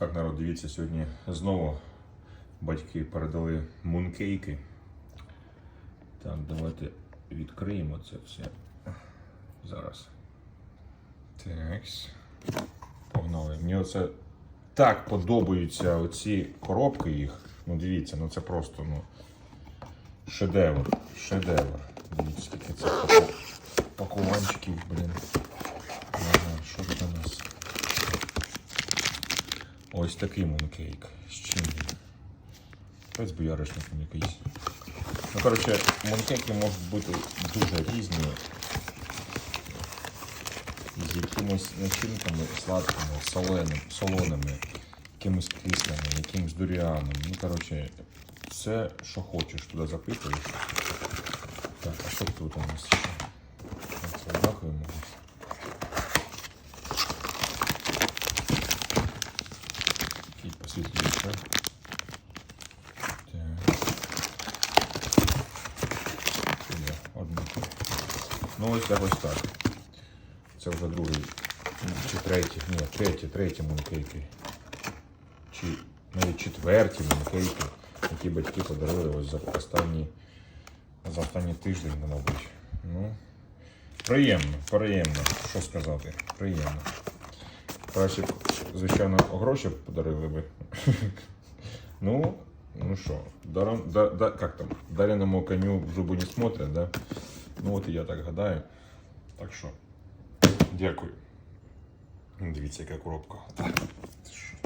Так, народ, дивіться, сьогодні знову батьки передали мункейки. Так, давайте відкриємо це все. Зараз. Такс. Погнали. Мені оце так подобаються оці коробки їх. Ну дивіться, ну це просто ну, шедевр. Шедевр. Дивіться, скільки це пакуванчиків, блін. Ага, що тут у нас? Ось такий мункейк. З чим він? Пець бояришником якийсь. Ну, коротше, мункейки можуть бути дуже різні. З якимось начинками сладкими, соленим, солоними, якимось кислими, якимось дуріаном. Ну, коротше, все, що хочеш, туди запитуєш. Так, а що тут у нас ще? Це однаково Так. Ну ось якось так. Це вже другий. ну, Чи третій. Ні, третій, третій мункейки. Чи навіть четверті мункейки, які батьки подарили ось за останні, за останній тиждень, ну, мабуть. Ну, приємно, приємно. Що сказати? Приємно. Краще, б, звичайно, гроші подарили би. Ну, ну що, даром, да, да, как там, дареному коню в зубы не смотрят, да? Ну от і я так гадаю. Так що, дякую. Дивіться, яка коробка. Йо-моє.